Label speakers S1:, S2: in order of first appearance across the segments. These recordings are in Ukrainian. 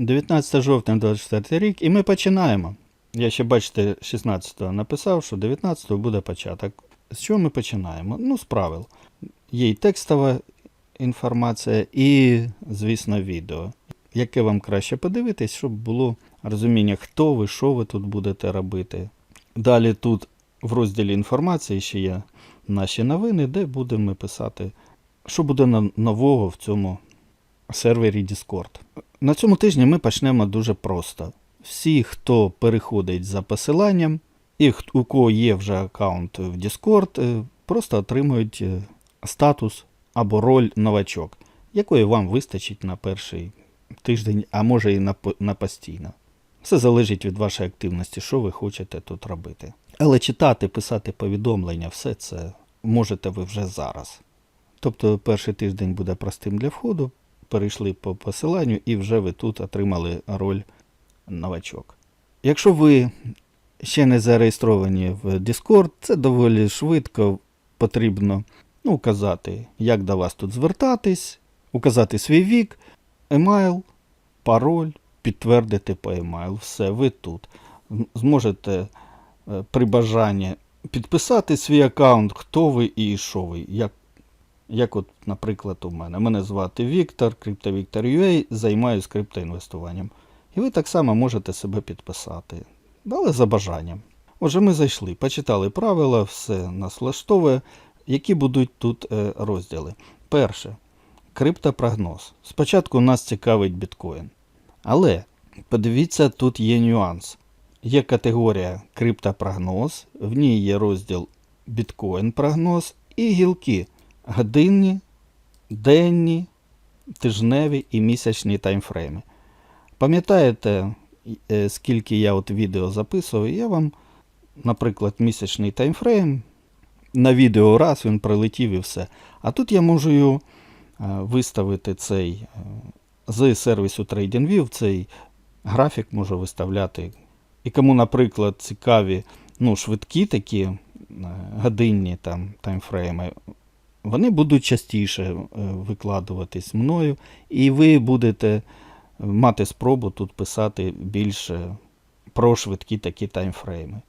S1: 19 жовтня 24 рік, і ми починаємо. Я ще, бачите, 16-го написав, що 19-го буде початок. З чого ми починаємо? Ну, з правил. Є і текстова інформація, і, звісно, відео. Яке вам краще подивитись, щоб було розуміння, хто ви, що ви тут будете робити. Далі тут в розділі інформації ще є наші новини, де будемо писати, що буде нового в цьому сервері Discord. На цьому тижні ми почнемо дуже просто. Всі, хто переходить за посиланням, і у кого є вже аккаунт в Discord, е, просто отримують е, статус або роль новачок, якої вам вистачить на перший тиждень, а може і на постійно. Все залежить від вашої активності, що ви хочете тут робити. Але читати, писати повідомлення, все це можете ви вже зараз. Тобто перший тиждень буде простим для входу, перейшли по посиланню і вже ви тут отримали роль новачок. Якщо ви ще не зареєстровані в Discord, це доволі швидко потрібно ну, указати, як до вас тут звертатись, указати свій вік, емайл, пароль, підтвердити по емайл. Все, ви тут. Зможете е, при бажанні підписати свій аккаунт, хто ви і що ви. Як, як от, наприклад, у мене. Мене звати Віктор, CryptoVictor.ua, займаюся криптоінвестуванням. І ви так само можете себе підписати. Але за бажанням. Отже, ми зайшли, почитали правила, все нас влаштовує. Які будуть тут е, розділи? Перше. Криптопрогноз. Спочатку нас цікавить біткоін. Але подивіться, тут є нюанс. Є категорія криптопрогноз, в ній є розділ біткоін прогноз і гілки годинні, денні, тижневі і місячні таймфрейми. Пам'ятаєте, е, скільки я от відео записував, я вам, наприклад, місячний таймфрейм на відео раз він прилетів і все. А тут я можу е, виставити цей е, з сервісу TradingView, цей графік можу виставляти. І кому, наприклад, цікаві ну, швидкі такі годинні там, таймфрейми, вони будуть частіше е, викладуватись мною, і ви будете мати спробу тут писати більше про швидкі такі таймфрейми.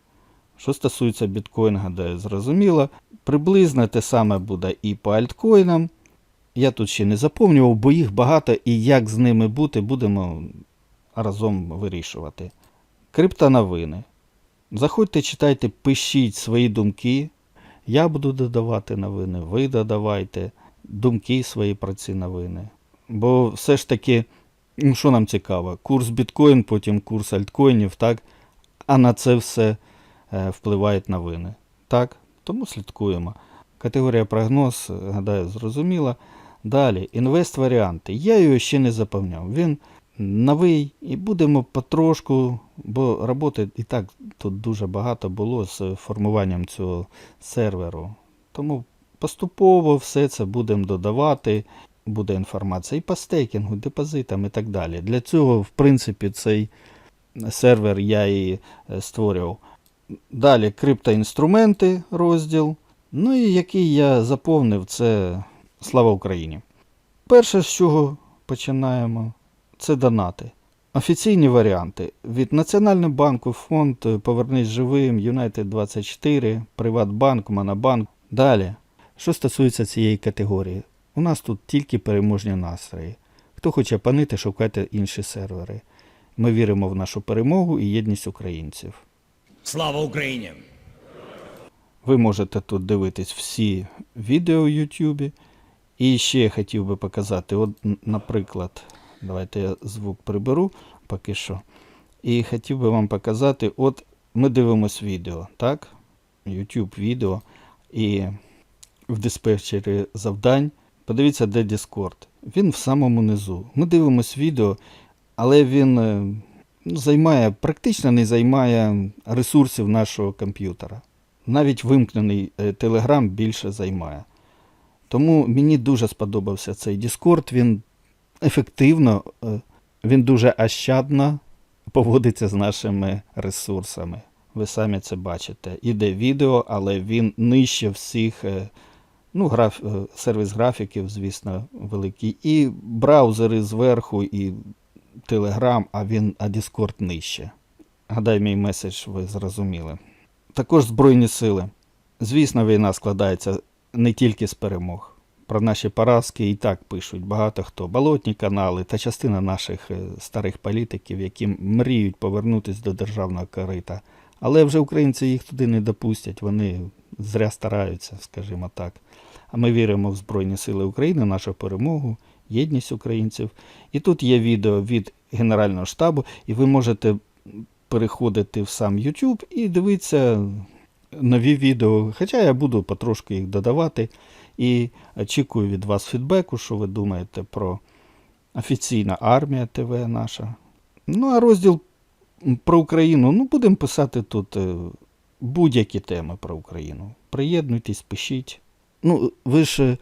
S1: Що стосується біткоін, гадаю, зрозуміло. Приблизно те саме буде і по альткоїнам. Я тут ще не заповнював, бо їх багато і як з ними бути, будемо разом вирішувати. Криптоновини. Заходьте, читайте, пишіть свої думки. Я буду додавати новини, ви додавайте думки свої про ці новини. Бо все ж таки, ну, що нам цікаво, курс біткоін, потім курс альткоїнів, так? А на це все е, впливають новини. Так? Тому слідкуємо. Категорія прогноз, гадаю, зрозуміла. Далі, інвест-варіанти. Я його ще не заповняв. Він новий і будемо потрошку, бо роботи і так тут дуже багато було з формуванням цього серверу. Тому поступово все це будемо додавати. Буде інформація і по стейкінгу, депозитам і так далі. Для цього, в принципі, цей сервер я і е, створював. Далі криптоінструменти розділ. Ну і який я заповнив, це Слава Україні. Перше, з чого починаємо, це донати. Офіційні варіанти від Національного банку, фонд е, Повернись живим, United 24, Приватбанк, Монобанк. Далі, що стосується цієї категорії, у нас тут тільки переможні настрої. Хто хоче панити, шукайте інші сервери. Ми віримо в нашу перемогу і єдність українців.
S2: Слава Україні!
S1: Ви можете тут дивитись всі відео в Ютубі. І ще я хотів би показати, от, наприклад, давайте я звук приберу поки що. І хотів би вам показати, от ми дивимось відео, так? YouTube відео. І в диспетчері завдань. Подивіться, де Discord. Він в самому низу. Ми дивимось відео, але він е, ну, займає, практично не займає ресурсів нашого комп'ютера. Навіть вимкнений е, Telegram більше займає. Тому мені дуже сподобався цей Discord. Він ефективно, е, він дуже ощадно поводиться з нашими ресурсами. Ви самі це бачите. Іде відео, але він нижче всіх. е, Ну, граф, е, сервіс графіків, звісно, великий. І браузери зверху, і Телеграм, а він а Discord нижче. Гадаю, мій меседж ви зрозуміли. Також Збройні сили. Звісно, війна складається не тільки з перемог. Про наші поразки і так пишуть багато хто. Болотні канали та частина наших е, старих політиків, які мріють повернутися до державного корита. Але вже українці їх туди не допустять, вони зря стараються, скажімо так. А ми віримо в Збройні Сили України, нашу перемогу, єдність українців. І тут є відео від Генерального штабу, і ви можете переходити в сам YouTube і дивитися нові відео. Хоча я буду потрошки їх додавати. І очікую від вас фідбеку, що ви думаєте про офіційна армія ТВ наша. Ну, а розділ про Україну, ну, будемо писати тут е, будь-які теми про Україну. Приєднуйтесь, пишіть. Ну, ви ж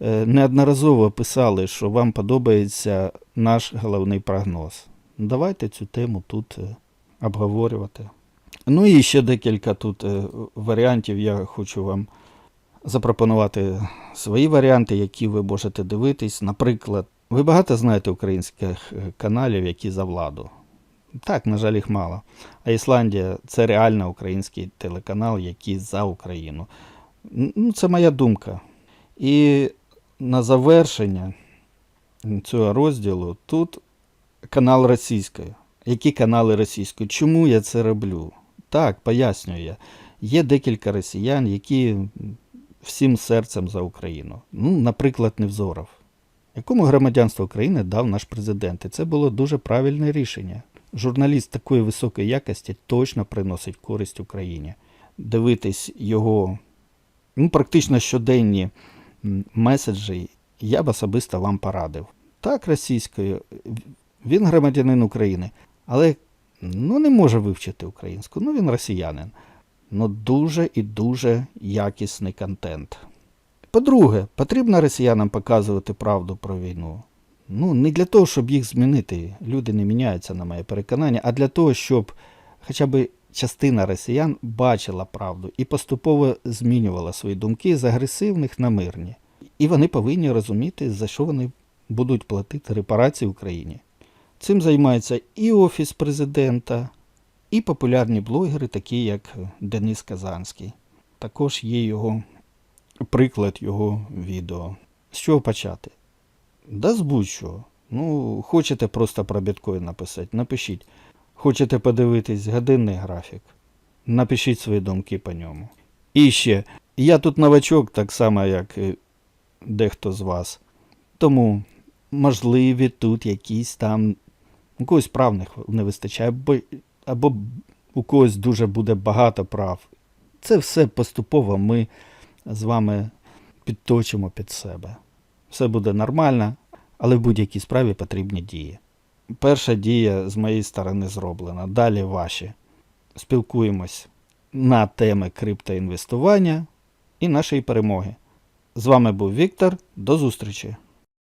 S1: е, неодноразово писали, що вам подобається наш головний прогноз. Давайте цю тему тут е, обговорювати. Ну і ще декілька тут е, варіантів я хочу вам запропонувати свої варіанти, які ви можете дивитись. Наприклад, ви багато знаєте українських е, каналів, які за владу. Так, на жаль, їх мало. А Ісландія це реально український телеканал, який за Україну. Ну, це моя думка. І на завершення цього розділу тут канал російської. Які канали російської? Чому я це роблю? Так, пояснюю я. Є декілька росіян, які всім серцем за Україну. Ну, наприклад, Невзоров. Якому громадянство України дав наш президент? І це було дуже правильне рішення. Журналіст такої високої якості точно приносить користь Україні. Дивитись його ну, практично щоденні меседжі я б особисто вам порадив. Так, російською, він громадянин України, але ну, не може вивчити українську. Ну, він росіянин. Ну, дуже і дуже якісний контент. По-друге, потрібно росіянам показувати правду про війну. Ну, не для того, щоб їх змінити. Люди не міняються, на моє переконання, а для того, щоб хоча б частина росіян бачила правду і поступово змінювала свої думки з агресивних на мирні. І вони повинні розуміти, за що вони будуть платити репарації Україні. Цим займається і Офіс президента, і популярні блогери, такі як Денис Казанський. Також є його приклад його відео. З чого почати? Да з будь-чого. Ну, хочете просто про біткоін написати, напишіть. Хочете подивитись годинний графік, напишіть свої думки по ньому. І ще, я тут новачок, так само, як дехто з вас. Тому, можливі, тут якісь там когось прав не вистачає, або, або у когось дуже буде багато прав. Це все поступово ми з вами підточимо під себе. Все буде нормально, але в будь-якій справі потрібні дії. Перша дія з моєї сторони зроблена. Далі ваші. Спілкуємось на теми криптоінвестування і нашої перемоги. З вами був Віктор. До зустрічі!